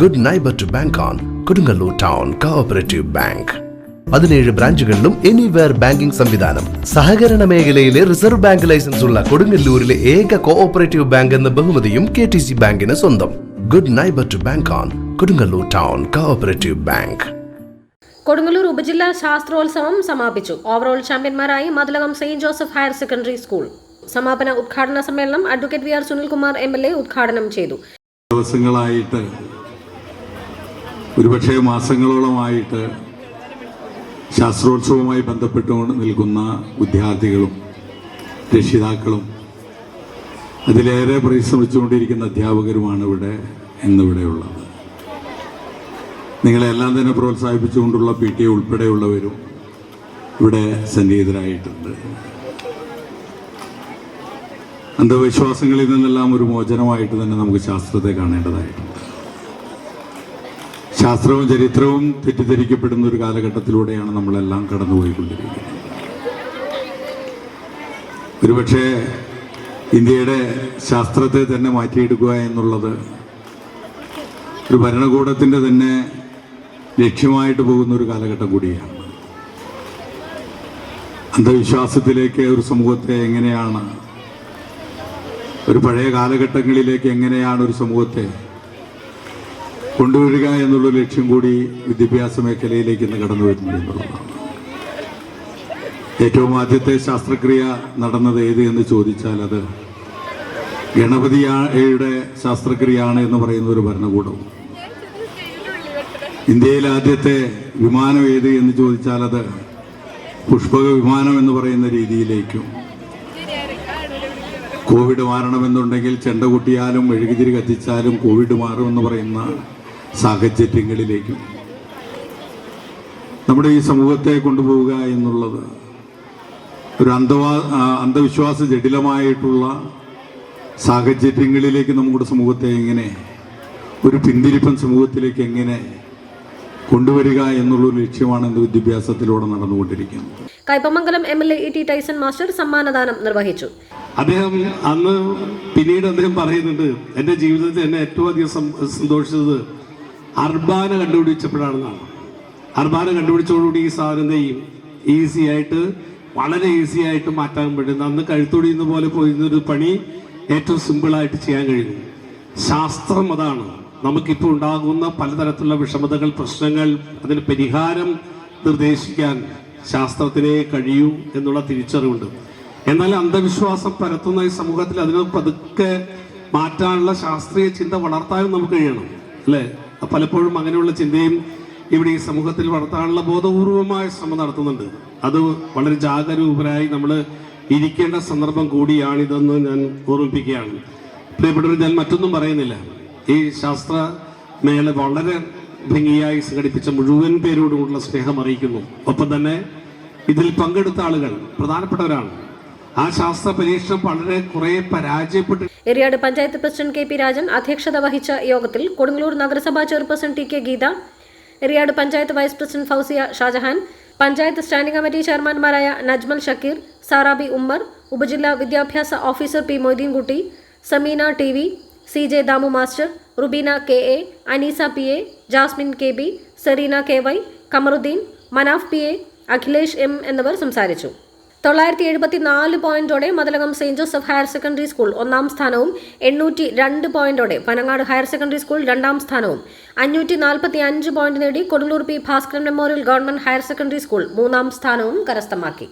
Good neighbour to bank on Kodungallur town cooperative bank പതിനേഴ് ബ്രാഞ്ചുകളിലും anywhere banking സംവിധാനം. സഹകരണ മേഖലയിലെ റിസർവ് ബാങ്ക് ലൈസൻസ് ഉള്ള കൊടുങ്ങല്ലൂരിലെ ഏക കോഓപ്പറേറ്റീവ് ബാങ്ക് എന്ന ബഹുമതിയും കെ ടി സി ബാങ്കിന് സ്വന്തം. Good neighbour to bank on Kodungallur town cooperative bank Kodungallur ഉപജില്ലാ ശാസ്ത്രോത്സവം സമാപിച്ചു. Overall ചാമ്പ്യന്മാരായി Mathilakam saint Joseph higher secondary school. സമാപന ഉദ്ഘാടന സമ്മേളനം advocate V R Sunilkumar M L A ഉദ്ഘാടനം ചെയ്തു. ദിവസങ്ങളായിട്ട് ഒരുപക്ഷെ മാസങ്ങളോളമായിട്ട് ശാസ്ത്രോത്സവവുമായി ബന്ധപ്പെട്ടുകൊണ്ട് നിൽക്കുന്ന വിദ്യാർത്ഥികളും രക്ഷിതാക്കളും അതിലേറെ പരിശ്രമിച്ചുകൊണ്ടിരിക്കുന്ന അധ്യാപകരുമാണ് ഇവിടെ ഇന്നിവിടെയുള്ളത്. നിങ്ങളെല്ലാം തന്നെ പ്രോത്സാഹിപ്പിച്ചുകൊണ്ടുള്ള പി ടി ഉൾപ്പെടെയുള്ളവരും ഇവിടെ സന്നിഹിതരായിട്ടുണ്ട്. അന്ധവിശ്വാസങ്ങളിൽ നിന്നെല്ലാം ഒരു മോചനമായിട്ട് തന്നെ നമുക്ക് ശാസ്ത്രത്തെ കാണേണ്ടതായിട്ടുണ്ട്. ശാസ്ത്രവും ചരിത്രവും തെറ്റിദ്ധരിക്കപ്പെടുന്ന ഒരു കാലഘട്ടത്തിലൂടെയാണ് നമ്മളെല്ലാം കടന്നുപോയിക്കൊണ്ടിരിക്കുന്നത്. ഒരുപക്ഷെ ഇന്ത്യയുടെ ശാസ്ത്രത്തെ തന്നെ മാറ്റിയെടുക്കുക എന്നുള്ളത് ഒരു ഭരണകൂടത്തിന്റെ തന്നെ ലക്ഷ്യമായിട്ട് പോകുന്ന ഒരു കാലഘട്ടം കൂടിയാണ്. അന്ധവിശ്വാസത്തിലേക്ക് ഒരു സമൂഹത്തെ എങ്ങനെയാണ് ഒരു പഴയ കാലഘട്ടങ്ങളിലേക്ക് എങ്ങനെയാണ് ഒരു സമൂഹത്തെ കൊണ്ടുവരിക എന്നുള്ള ലക്ഷ്യം കൂടി വിദ്യാഭ്യാസ മേഖലയിലേക്ക് ഇന്ന് കടന്നു വരുന്നു എന്നുള്ളതാണ്. ഏറ്റവും ആദ്യത്തെ ശാസ്ത്രക്രിയ നടന്നത് ഏത് എന്ന് ചോദിച്ചാൽ അത് ഗണപതിയുടെ ശാസ്ത്രക്രിയയാണ് എന്ന് പറയുന്ന ഒരു ഭരണകൂടവും. ഇന്ത്യയിൽ ആദ്യത്തെ വിമാനം ഏത് എന്ന് ചോദിച്ചാൽ അത് പുഷ്പക വിമാനം എന്ന് പറയുന്ന രീതിയിലേക്കും കോവിഡ് മാറണമെന്നുണ്ടെങ്കിൽ ചെണ്ട കുട്ടിയാലും മെഴുകുതിരി കത്തിച്ചാലും കോവിഡ് മാറുമെന്ന് പറയുന്ന സാഹചര്യങ്ങളിലേക്കും നമ്മുടെ ഈ സമൂഹത്തെ കൊണ്ടുപോവുക എന്നുള്ളത് ഒരു അന്ധവാ അന്ധവിശ്വാസ ജടിലമായിട്ടുള്ള സാഹചര്യങ്ങളിലേക്ക് നമ്മുടെ സമൂഹത്തെ എങ്ങനെ ഒരു പിന്തിരിപ്പൻ സമൂഹത്തിലേക്ക് എങ്ങനെ കൊണ്ടുവരിക എന്നുള്ളൊരു ലക്ഷ്യമാണ് ഇന്ന് വിദ്യാഭ്യാസത്തിലൂടെ നടന്നുകൊണ്ടിരിക്കുന്നത്. Kaipamangalam M L A E T Tyson master സമ്മാനദാനം നിർവഹിച്ചു. അദ്ദേഹം അന്ന് പിന്നീട് അദ്ദേഹം പറയുന്നുണ്ട് എന്റെ ജീവിതത്തിൽ എന്നെ ഏറ്റവും അധികം സന്തോഷിച്ചത് അർബാന കണ്ടുപിടിച്ചപ്പോഴാണെന്നാണ് അർബാന കണ്ടുപിടിച്ചതോടുകൂടി ഈ സാധനം ഈസി ആയിട്ട് വളരെ ഈസി ആയിട്ട് മാറ്റാൻ പറ്റുന്ന അന്ന് കഴുത്തൊടിയുന്ന പോലെ പോയിരുന്നൊരു പണി ഏറ്റവും സിമ്പിളായിട്ട് ചെയ്യാൻ കഴിയുന്നു ശാസ്ത്രം അതാണ്. നമുക്കിപ്പോൾ ഉണ്ടാകുന്ന പലതരത്തിലുള്ള വിഷമതകൾ പ്രശ്നങ്ങൾ അതിന് പരിഹാരം നിർദ്ദേശിക്കാൻ ശാസ്ത്രത്തിനെ കഴിയൂ എന്നുള്ള തിരിച്ചറിവുണ്ട്. എന്നാൽ അന്ധവിശ്വാസം പരത്തുന്ന ഈ സമൂഹത്തിൽ അതിനെ പതുക്കെ മാറ്റാനുള്ള ശാസ്ത്രീയ ചിന്ത വളർത്താനും നമുക്ക് കഴിയണം അല്ലേ? പലപ്പോഴും അങ്ങനെയുള്ള ചിന്തയും ഇവിടെ ഈ സമൂഹത്തിൽ വളർത്താനുള്ള ബോധപൂർവമായ ശ്രമം നടത്തുന്നുണ്ട്. അത് വളരെ ജാഗരൂകരായി നമ്മൾ ഇരിക്കേണ്ട സന്ദർഭം കൂടിയാണിതെന്ന് ഞാൻ ഓർമ്മിപ്പിക്കുകയാണ്. പ്രിയപ്പെട്ടവർ ഞാൻ മറ്റൊന്നും പറയുന്നില്ല. ഈ ശാസ്ത്ര മേള വളരെ ഭംഗിയായി സംഘടിപ്പിച്ച മുഴുവൻ പേരോടുമുള്ള സ്നേഹം അറിയിക്കുന്നു. ഒപ്പം തന്നെ ഇതിൽ പങ്കെടുത്ത ആളുകൾ പ്രധാനപ്പെട്ടവരാണ്. ആ ശാസ്ത്ര പരീക്ഷണം വളരെ കുറെ പരാജയപ്പെട്ടു Eriyad panchayat president K P Rajan അധ്യക്ഷത വഹിച്ച യോഗത്തിൽ കൊടുങ്ങല്ലൂർ നഗരസഭാ chairperson T K Geetha Eriyad panchayat vice president Fousiya Shajahan panchayat standing committee ചെയർമാൻമാരായ Najmal Shakeer Sarabi Ummer ഉപജില്ലാ വിദ്യാഭ്യാസ officer P Moideenkutty Sameena T V C J Damu master Rubeena K A Aneesa P A Jasmin K B Sereena K Y Kamaruddeen Manaf P A Akhilesh M എന്നിവർ സംസാരിച്ചു. തൊള്ളായിരത്തി എഴുപത്തി നാല് പോയിന്റോടെ Mathilakam Saint Joseph higher secondary school ഒന്നാം സ്ഥാനവും എണ്ണൂറ്റി രണ്ട് പോയിന്റോടെ പനങ്ങാട് ഹയർ സെക്കൻഡറി സ്കൂൾ രണ്ടാം സ്ഥാനവും. അഞ്ഞൂറ്റി നാൽപ്പത്തി അഞ്ച് പോയിന്റ് നേടി Kodungallur P Bhaskaran memorial government higher secondary school മൂന്നാം സ്ഥാനവും കരസ്ഥമാക്കി.